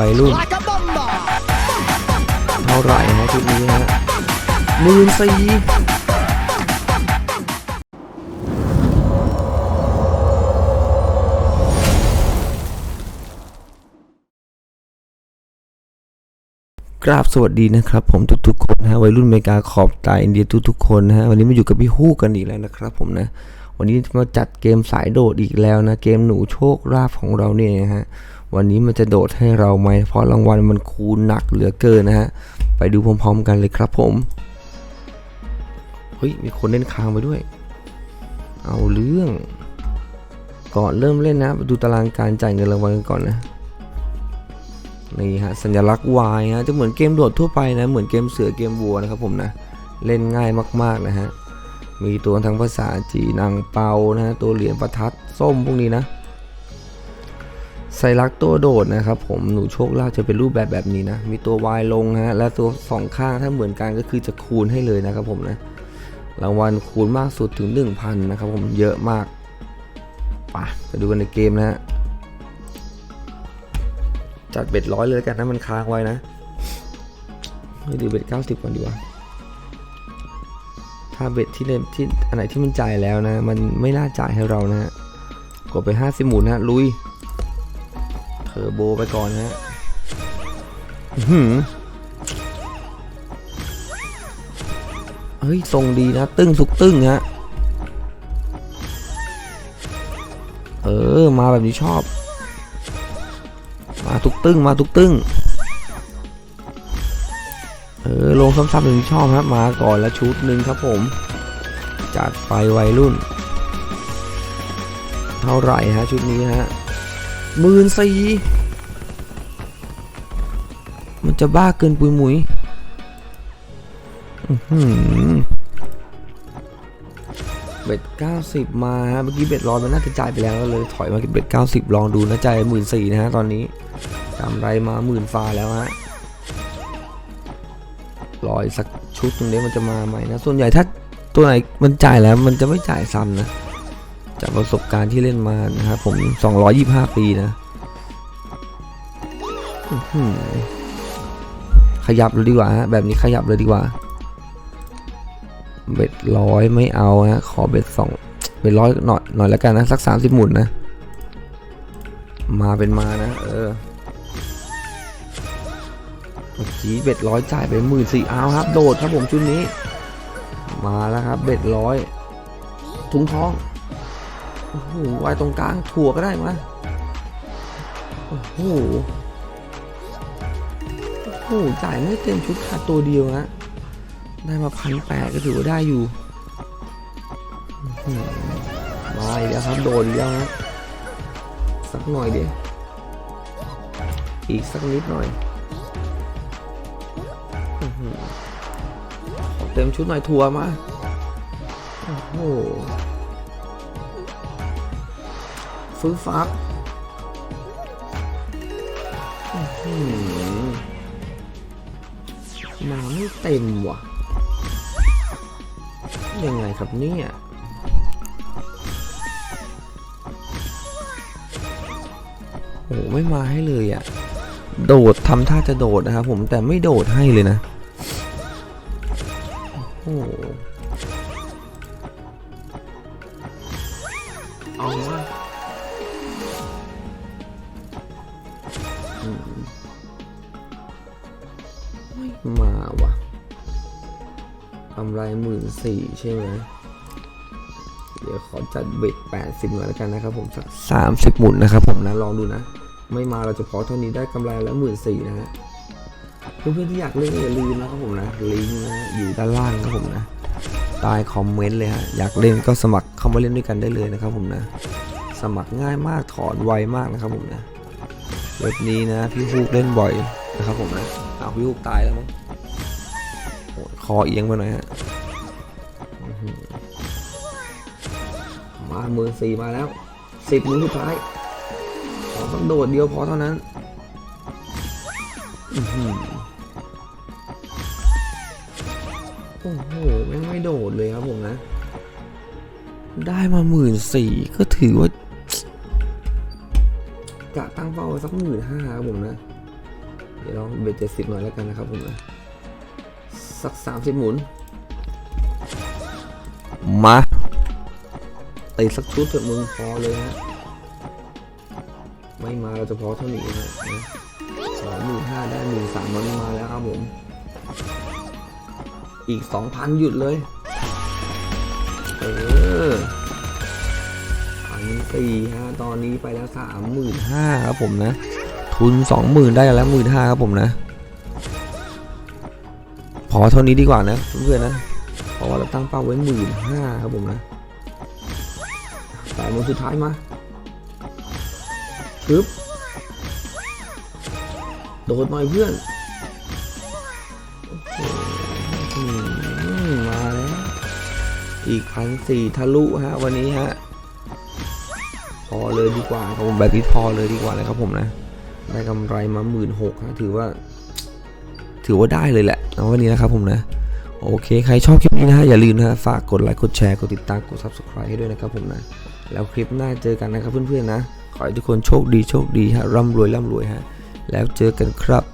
วัยรุ่นเท่าไหร่ฮะชุดนี้ฮะหมื่นสี่กราบสวัสดีนะครับผมทุกๆคนนะฮะวัยรุ่นอเมริกาขอบตาอินเดียทุกๆคนนะฮะวันนี้มาอยู่กับพี่ฮู้กันอีกแล้วนะครับผมนะ วันนี้มาจัดเกมสายโดดอีกแล้วนะเกมหนูโชคลาภของเราเนี่ยฮะวันนี้มันจะโดดให้เราไหมเพราะรางวัลมันคูณหนักเหลือเกินนะฮะไปดูพร้อมๆกันเลยครับผมเฮ้ยมีคนเล่นค้างไปด้วย เอาเรื่อง ก่อนเริ่มเล่นนะไปดูตารางการจ่ายเงินรางวัลกันก่อนนะนี่ฮะสัญลักษณ์ Y ฮะจะเหมือนเกมโดดทั่วไปนะเหมือนเกมเสือเกมวัวนะครับผมนะเล่นง่ายมากๆนะฮะ มีตัวทั้งภาษาจีนอังเปานะฮะตัวเหรียญประทัดส้มพวกนี้นะไซรักตัวโดดนะครับผมหนูโชคลาภจะเป็นรูปแบบแบบนี้นะ มีตัว Y ลงฮะและตัวสองข้างถ้าเหมือนกันก็คือจะคูณให้เลยนะครับผมนะรางวัลคูณมากสุดถึง 1,000 นะครับผมเยอะมากไปไปดูกันในเกมนะฮะจัดเบ็ดร้อยเลยกันนะมันค้างไว้นะไม่ดูเบ็ด90ก่อนดีกว่า ถ้าเบ็ดที่เล่นที่อันไหนที่มันจ่ายแล้วนะ มันไม่น่าจ่ายให้เรานะฮะกดไป 50 หมุนนะลุยเทอร์โบไปก่อนนะฮะเฮ้ยทรงดีนะ ตึ้งสุกตึ้งฮะเออ มาแบบนี้ชอบ มาทุกตึ้งมาทุกตึ้ง เออลงซ้ำๆแบบนี้ชอบครับมาก่อนแล้วชุดหนึ่งครับผม จัดไปวัยรุ่น เท่าไหร่ฮะชุดนี้ฮะหมื่นสี่มันจะบ้าเกินปุยหมุยอื้อหือเบ็ด90มาฮะเมื่อกี้เบ็ดร้อยมันน่าจะจ่ายไปแล้วก็เลยถอยมาเก็บเบ็ด90ลองดูนะจ่ายหมื่นสี่นะฮะตอนนี้กำไรมาหมื่นฟ้าแล้วฮะ รออีกสักชุดตรงนี้มันจะมาไหมนะ ส่วนใหญ่ถ้าตัวไหนมันจ่ายแล้วมันจะไม่จ่ายซ้ำนะ จากประสบการณ์ที่เล่นมานะครับผม 225 ปีนะขยับเลยดีกว่าฮะแบบนี้ขยับเลยดีกว่า เบ็ดร้อยไม่เอาฮะขอเบ็ดสองเบ็ดร้อยหน่อยหน่อยแล้วกันนะ สัก30หมุนนะ มาเป็นมานะ เออ เมื่อกี้เบ็ดร้อยจ่ายไปหมื่นสี่เอาครับ โดดครับผมชุดนี้ มาแล้วครับ เบ็ดร้อยทุงท้องโอ้โหไว้ตรงกลางถั่วก็ได้มาโอ้โหโอ้โหจ่ายไม่เต็มชุดขาดตัวเดียวฮะได้มาพันแปดก็ถือว่าได้อยู่มาอีกแล้วครับโดนอีกแล้วฮะสักหน่อยเดียวอีกสักนิดหน่อย เต็มชุดหน่อยถั่วมาโอ้โหฟื้นฟ้าอื้อหือมาไม่เต็มว่ะ ยังไงครับเนี่ยโอ้ไม่มาให้เลยอะ่ะ โดดทำท่าจะโดดนะครับผมแต่ไม่โดดให้เลยนะ โอ้เอาวะไม่มาว่ะกำไรหมื่นสี่ใช่ไหมเดี๋ยวขอจัดเบ็ดแปดสิบหน่อยแล้วกันนะครับผมสักสามสิบหมุนนะครับผมนะลองดูนะ ไม่มาเราจะพอเท่านี้ได้กำไรแล้วหมื่นสี่นะฮะ เพื่อนๆที่อยากเล่นอย่าลืมนะครับผมนะลิงก์นะอยู่ด้านล่างนะครับผมนะใต้คอมเมนต์เลยฮะอยากเล่นก็สมัครเข้ามาเล่นด้วยกันได้เลยนะครับผมนะ สมัครง่ายมากถอนไวมากนะครับผมนะเว็บนี้นะพี่ฮูกเล่นบ่อยนะครับผมนะเอาพี่ฮูกตายแล้วมั้งคอเอียงไปหน่อยฮะมาหมื่นสี่มาแล้วสิบมือสุดท้ายขอสักโดดเดียวพอเท่านั้น โอ้โหแม่งไม่โดดเลยครับผมนะ ได้มาหมื่นสี่ก็ถือว่ากะตั้งเป้าสักหมื่นห้าครับผมนะ เดี๋ยวลองเบ็ดเจ็ดสิบหน่อยแล้วกันนะครับผมนะสักสามสิบหมุน มาตีสักชุดเถอะมึงพอเลยฮะไม่มาเราจะพอเท่านี้นะสองหมื่นห้าได้หมื่นสามมันมาแล้วครับผม อีกสองพันหยุดเลย เออพันสี่ฮะตอนนี้ไปแล้วสามหมื่นห้าครับผมนะ ทุนสองหมื่นได้แล้วหมื่นห้าครับผมนะ พอเท่านี้ดีกว่านะเพื่อนๆนะ เพราะว่าเราตั้งเป้าไว้หมื่นห้าครับผมนะสายมือสุดท้ายมาปึ๊บโดดหน่อยเพื่อน อีกพันสี่ทะลุฮะวันนี้ฮะพอเลยดีกว่าครับผมแบบนี้พอเลยดีกว่านะครับผมนะได้กำไรมาหมื่นหกฮะถือว่า ถือว่าได้เลยแหละเอาวันนี้นะครับผมนะโอเค ใครชอบคลิปนี้นะฮะอย่าลืมนะฮะฝากกดไลค์กดแชร์กดติดตามกด subscribe ให้ด้วยนะครับผมนะแล้วคลิปหน้าเจอกันนะครับเพื่อนๆนะขอให้ทุกคนโชคดีโชคดีฮะร่ำรวยร่ำรวยฮะแล้วเจอกันครับ